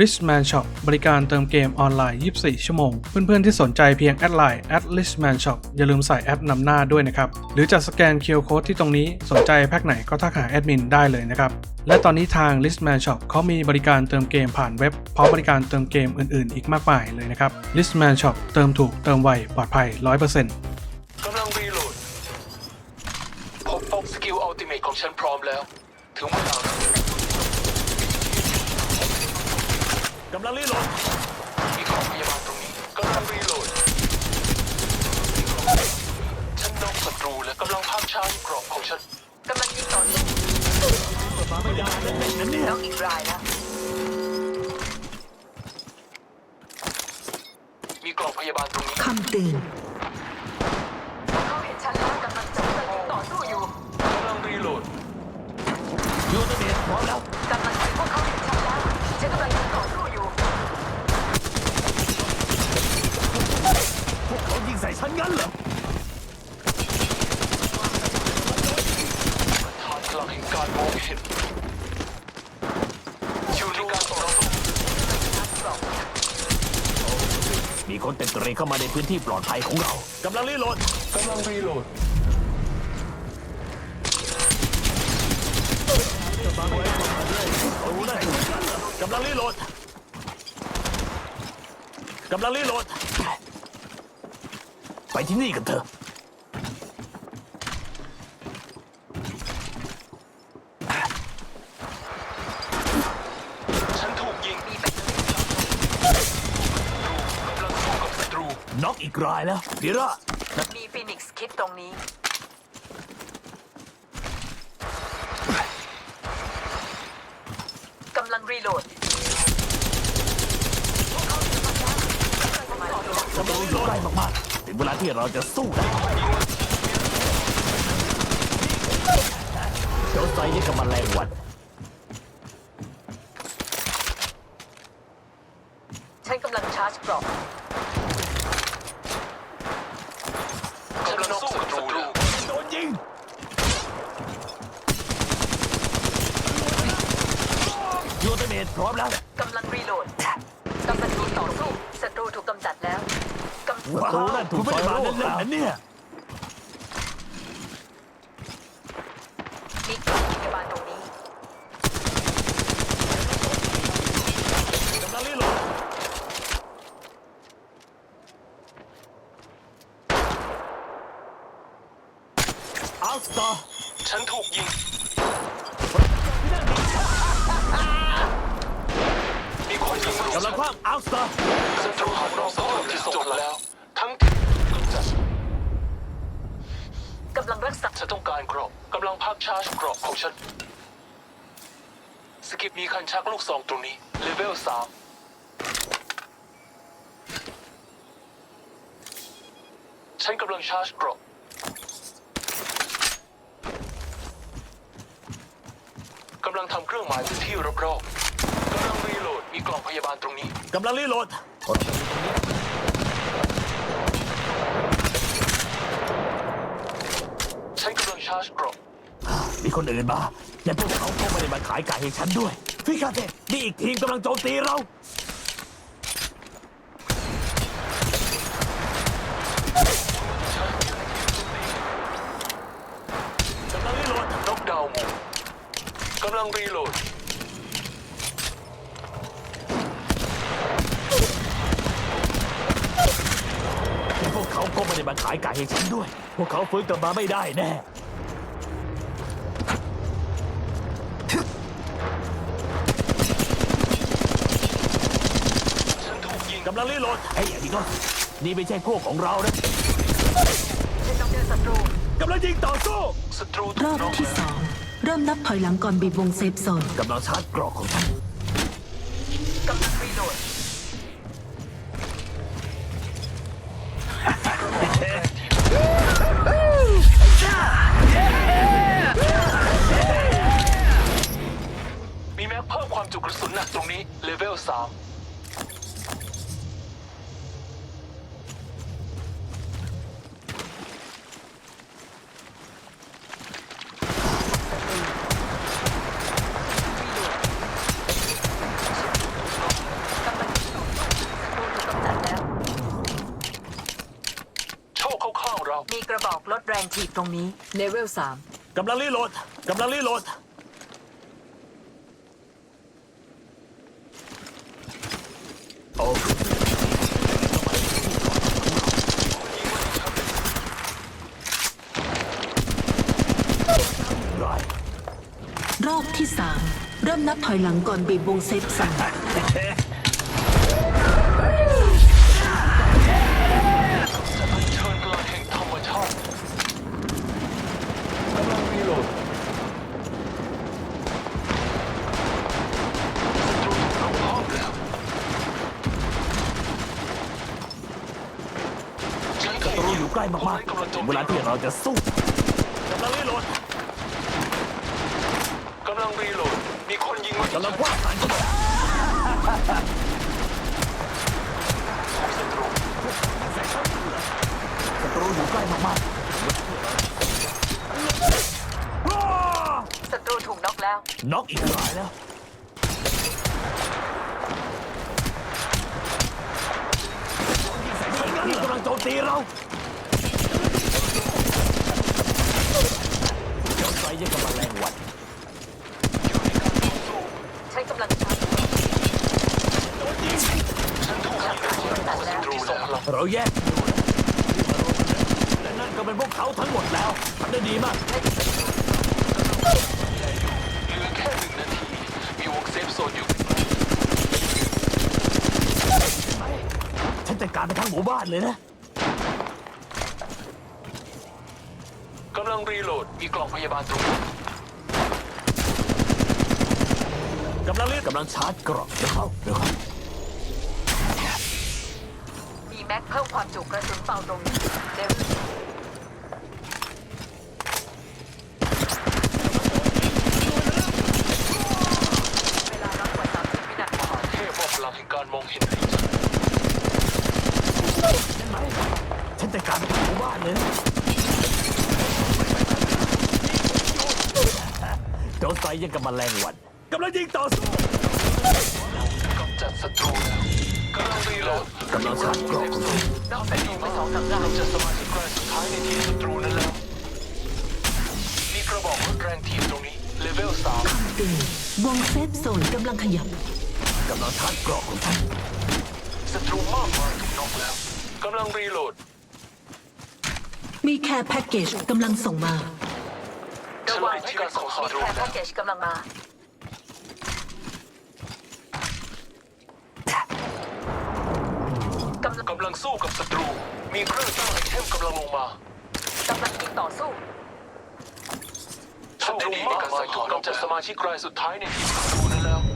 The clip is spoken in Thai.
Richman Shop บริการเติมเกมออนไลน์ 24 ชั่วโมง เพื่อนๆ ที่สนใจเพียงแอดไลน์ at Richman Shop อย่าลืมใส่แอดนำหน้าด้วยนะครับ หรือจะสแกน QR Code ที่ตรงนี้สนใจแพ็คไหนก็ทักหาแอดมินได้เลยนะครับ และตอนนี้ทาง Listman Shop เขามีบริการเติมเกมผ่านเว็บ พร้อมบริการเติมเกมอื่นๆ อีกมากมายเลยนะครับ Listman Shop เติมถูกเติมไวปลอดภัย 100%กำลังรีโหลดผมพบสกิลอัลติเมทของฉันพร้อมแล้ว ถึงเวลาแล้ว กำลังรีโหลด มีของพยาบาลตรงนี้กำลังรีโหลด ฉันนอกศัตรูและกำลังพัก ชาร์จเกรอบของฉันกำลังยิงต่อสู้ไม่ได้เลยนั่นเนี่ยแล้วอีกรายแล้วมีกรอบพยาบาลตรงนี้คำเตือนเขาเห็นฉันแล้วกำลังจะกำลังยิงต่อสู้อยู่กำลังรีโหลดยูเทเมนพร้อมแล้วกำลังยิงพวกเขาเห็นฉันแล้วฉันกำลังยิงต่อสู้อยู่พวกเขายิงใส่ฉันงั้นเหรอ ทางพลังแห่งการมองเห็นอยู่ในการต่อสู้ มีคน เต็มตรีเข้ามาในพื้นที่ปลอดภัยของเรากำลังรีโหลดกำลังรีโหลดเอาเลยกำลังรีโหลดกำลังรีโหลดไปที่นี่กันเถอะ ฉันถูกยิงมีไปกำลังสู้กับศัตรู น็อ กอีกรายแล้วเดี๋ยวละมีฟีนิกซ์คิดตรงนี้ กำลังรีโหลดกำลังรีโหลดได้มากๆถึงเวลาที่เราจะสู้แล้วเดี๋ยวใส่ยังกับแมลงวันฉันกำลังชาร์จกรอบ กำลังสู้กับศัตรู โดนยิง ยูเทเมน พร้อมแล้วกำลังรีโหลดกำลังยิงต่อสู้ศัตรูถูกกำจัดแล้วกำว้าวถูกไม่ได้มาเล่นๆนะเนี่ยมีกล่องพยาบาลตรงนี้กำลังรีโหลดอัลสตาฉันถูกยิง กำลังคว้างอัลสตาศัตรูของเราสำรวจที่จบแล้ว ทั้งที่กำจัดกำลังรักษาฉันต้องการกรอบกำลังพักชาร์จกรอบของฉัน สกิปมีคันชักลูกซองตรงนี้เลเวลสามฉันกำลังชาร์จกรอบกำลังทำเครื่องหมายพื้นที่รอบๆกำลัง รีโหลดมีกล่องพยาบาลตรงนี้ กำลังรีโหลด ฉันกำลังชาร์จกรอบมีคนอื่นมาและพวกเขาก็ไม่ได้มาขายไก่ให้ฉันด้วย ฟิกาเตนี่อีกทีมกำลังโจมตีเรา กำลังรีโหลดนกดาวหมูกำลังรีโหลด และพว กเขาก็ไม่ได้มาขายไก่ให้ฉันด้วย พวกเขาฟื้นกลับมาไม่ได้แน่ฉันถูกยิงกำลังรีโหลดไอ้ยอันนี้ก็นี่ไม่ใช่พวกของเรานะฉันต้องเจอศัตรูกำลังยิงต่อสู้ศัตรูรถูอกบน็อกที่แล้วสองเริ่มนับถอยหลังก่อนบีบวงเซฟโซนกำลังชาร์จกรอกของฉันกำลังรีโหลด จุกระสุนหนักตรงนี้ เลเวลสามมีกระบอกลดแรงถีบตรงนี้เลเวลสามกำลังรีโหลด กำลังรีโหลด โอ้รอบที่สามเริ่มนับถอยหลังก่อนบีบวงเซฟสั่งน เชิญพลังแห่งธรรมชาติกำลังรีโหลดศัตรูถูกลงพร้อมแล้วฉัน ศั ตรูอยู่ใกล้มากกำลังๆโจถึมงตีเวลาที่เราจะสู้กำลังรีโหลดกำลังรีโหลด มีคนยิงมาที่กำลังฉันคว้างสารเข้ามาศัตรูศัตรูอยู่ใกล้มากๆว้าศัตรูถูกน็อกแล้ว น็อกอีกรายแล้ว นี่กำลังโจม ตีเราเจ้าใจยังกำลังแรงหวัดใช้กำลังชาร์จฉันถูกยิงจากศัตรูแล้วเราแยกและนั่นก็เป็นพวกเขาทั้งหมดแล้วทำได้ดีมากเหลือแค่หนึ่งนาทีมีวงเซฟโซนอยู่ฉันจัดการไปทั้งหมู่บ้านเลยนะ กำลังรีโหลด มีกล่องพยาบาลตรงนี้กำลังเรียกกำลังชาร์จกรอบเดี๋ยวเข้าเดี๋ยวเข้ามีแม็กเพิ่มความจุกระสุนเป่าตรงนี้เลเวลเวลารับกว่าสามสิบวินาที มหาเทพมอบพลังแห่งการมองเห็นให้ฉัน เห็นไหมฉันจัดการไปทั้งหมู่บ้านเลยนะ ไซยังกับแมลงวันกำลังยิงต่อสู้กำจัดศัตรูแล้วกำลังรีโหลดกำลังชาร์จกรอบนอกจากนี้ไปสองสามรายกำจัดสมาชิกรายสุดท้ายในทีมศัตรูนั้นแล้วมีกระบอกรถแรงทีมตรงนี้เลเวลสามเตือนวงเซฟโซนกำลังขยับกำลังชาร์จกรอบของฉันศัตรูมากมายถูกน็อกแล้วกำลังรีโหลด มีแคร์แพ็กเกจกำลังส่งมา ระวังมีแคร์แพ็กเกจกำลังมา กำลังกำลังสู้กับศัตรู มีเครื่องตั้งไอเทมกำลังลงมากำลังยิงต่อสู้ศัตรูมากมายถูกกำจัดสมาชิกรายสุดท้ายในทีมศัตรูนั้นแล้ว